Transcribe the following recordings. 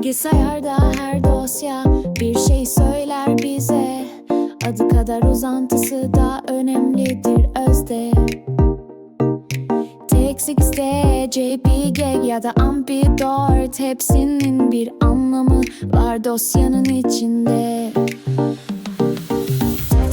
Bilgisayarda her dosya bir şey söyler bize. Adı kadar uzantısı da önemlidir özde. TXT, JPG ya da Ampidort Hepsinin bir anlamı var dosyanın içinde.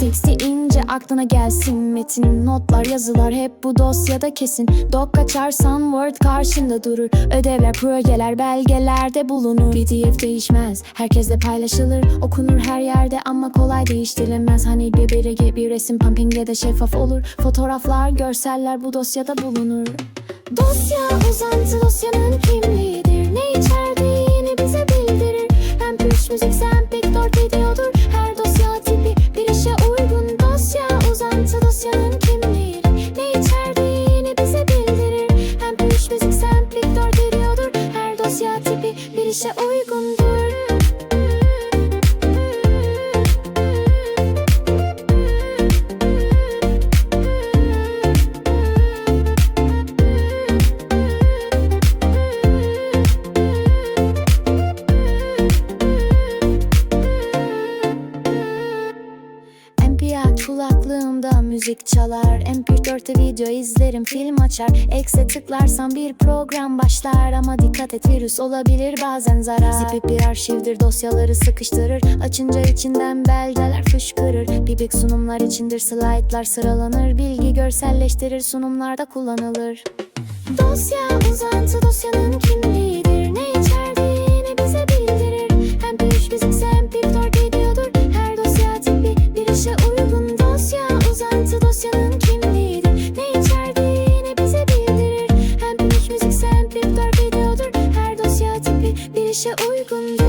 İnce aklına gelsin Metin, notlar, yazılar hep bu dosyada kesin. Doc açarsan Word karşında durur. Ödevler, projeler, belgelerde bulunur. PDF değişmez, herkesle paylaşılır. Okunur her yerde ama kolay değiştirilemez. Hani bir belge, bir resim pumping ya da şeffaf olur. Fotoğraflar, görseller bu dosyada bulunur. Dosya uzantı dosyanın kimliğidir. Ne içerdiğini bize bildirir. Hem püş müzik, sampling, işe uygundur kulaklığımda müzik çalar. MP4'te video izlerim film açar. Ekse tıklarsam bir program başlar. Ama dikkat et virüs olabilir bazen zarar. Zip bir arşivdir dosyaları sıkıştırır. Açınca içinden belgeler fışkırır. Bibik sunumlar içindir slaytlar sıralanır. Bilgi görselleştirir sunumlarda kullanılır. Dosya uzantı dosyanın kimliğidir işe uygundur.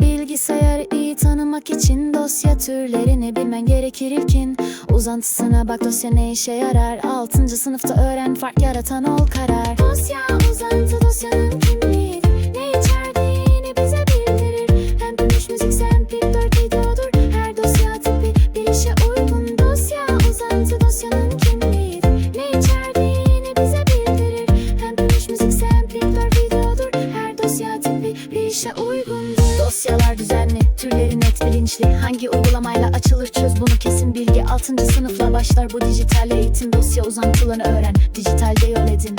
Bilgisayarı iyi tanımak için dosya türlerini bilmen gerekir ilkin Uzantısına bak dosya ne işe yarar 6. sınıfta öğren fark yaratan ol karar Dosya uzantı dosyanın bir işe uygundur Dosyalar düzenli, türleri net bilinçli Hangi uygulamayla açılır çöz bunu kesin bilgi. 6. sınıfla başlar bu dijital eğitim. Dosya uzantılarını öğren, dijitalde edin